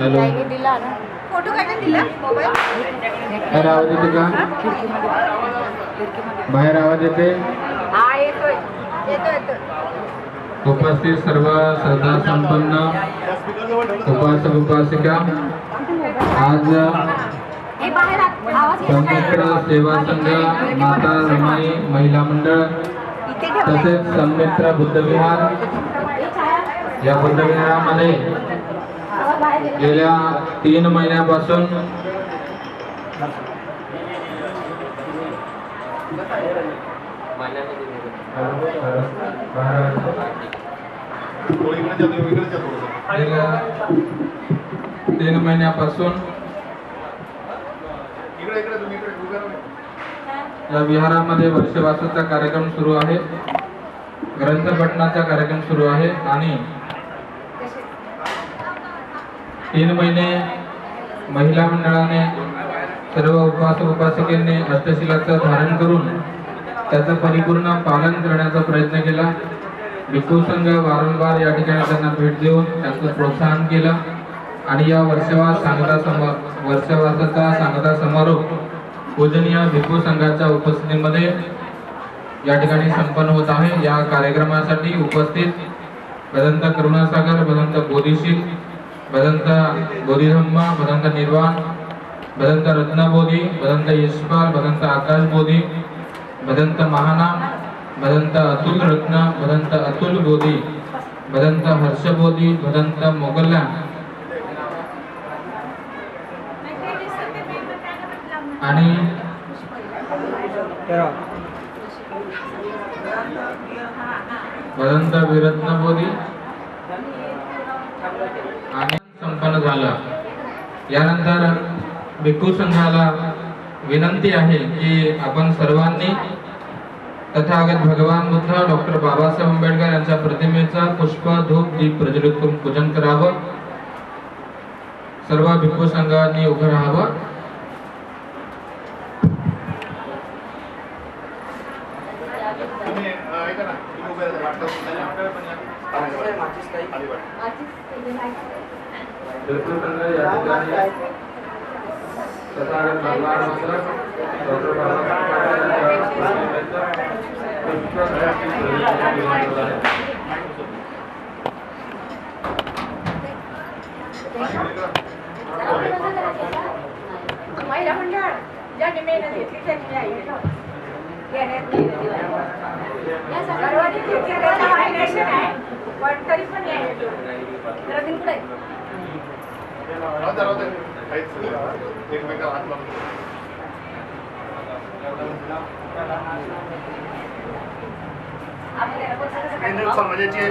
Hello. ताईने दिला ना. फोटो काढून दिला मोबाईल बाहेर आवाज येते का? बाहेर आवाज येते हा येतोय. येतो येतो उपस्थित सर्व श्रद्धा संपन्न. उपासक उपासिका. आज? सन्मित्र सेवा संघ माता रमाई महिला मंडळ तसेच सन्मित्र बुद्धविहार. या बुद्धविहारामध्ये गेल्या तीन महिन्यापासून तीन महिन्यापासून या विहारामध्ये वर्षवासाचा कार्यक्रम सुरू आहे. ग्रंथपठणाचा कार्यक्रम सुरू आहे आणि तीन महिने महिला मंडळाने सर्व उपास उपासकांनी अष्टशिलाचं धारण करून त्याचं परिपूर्ण पालन करण्याचा प्रयत्न केला. भिक्खू संघ वारंवार या ठिकाणी त्यांना भेट देऊन त्यांचं प्रोत्साहन केलं. आणि या वर्षवास सांगता समा वर्षवासाचा सांगता समारोप पूजनीय भिक्खू संघाच्या उपस्थितीमध्ये या ठिकाणी संपन्न होत आहे. या कार्यक्रमासाठी उपस्थित भदंत करुणासागर भदंत बोधिशील भदंत बोधिधम्मा भदंत निर्वाण भदंत रत्नबोधी भदंत यशपाल भदंत आकाश बोधी भदंत महानाम भदंत अतुल रत्न भदंत अतुल बोधी भदंत हर्षबोधी भदंत मोगल्या आणि भदंत विरत्नबोधी आणि संपन्न झालं यानंतर भिक्खू संघाला विनंती आहे की आपण सर्वांनी तथागत भगवान बुद्ध डॉक्टर बाबासाहेब आंबेडकर यांच्या प्रतिमेचा पुष्प धूप दीप प्रज्वलित करून पूजन करावं. सर्व भिक्खू संघांनी उभं राहावं. भिक्खू संघ या ठिकाणी तथागत भगवान बुद्ध डॉक्टर बाबासाहेब आंबेडकर यांच्या प्रतिमेचा पुष्प धूप दीप प्रज्वलित करून पूजन करत आहे. महिला मंडळ ज्यांनी मेहनत घेतली त्यांनी आई पण तरी पण न्याय येतो रवींद्र कुठे आहे? एकमेकाला हात लावून आपल्याला पण सगळं केंद्र सगळं- समाजाची आहे.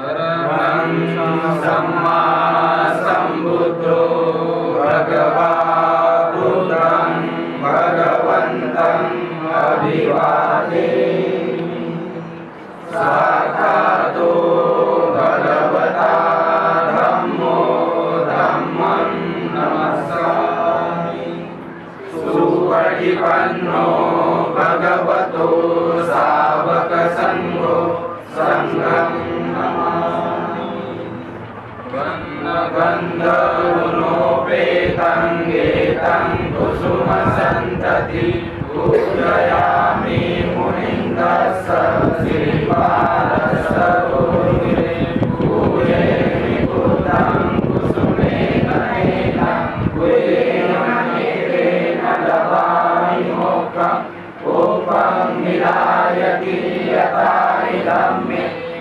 परमं सम्मा सम्बुद्धो भगवा भगवन्तम् अभिवादे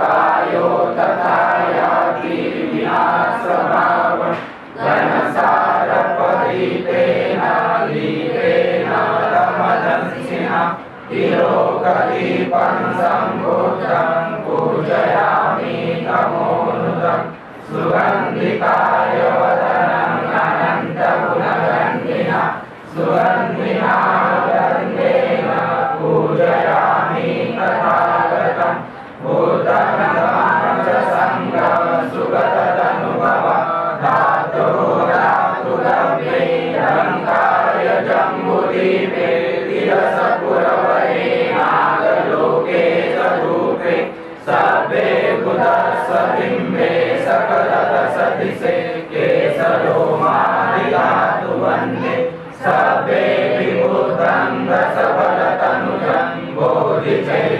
कायो तथा याति विनाशमा ติโลกะลิปังสังโฆตัง बिम्बे सकलत सतिसे केसरो मारियातु वन्दे सभे विभूतङ्गसफलतनुजं बोधिचैः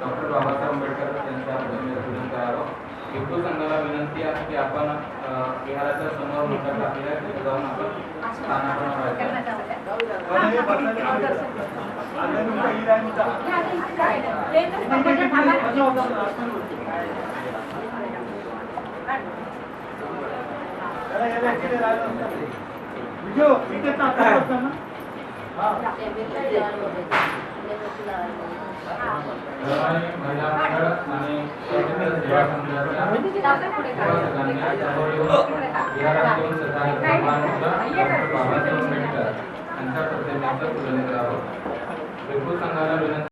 डॉक्टर बाबासाहेब आंबेडकर यांच्या प्रतिमेचं करावं भिक्खू संघाला विनंती आहे की आपण अ, समोर मोठ्या टाकलेल्या तिथे जाऊन आपण स्थानापन्न व्हायचं बाबासाहेब आंबेडकर यांच्या प्रतिमेचं पूजन करावं भिक्खू संघाला विनंती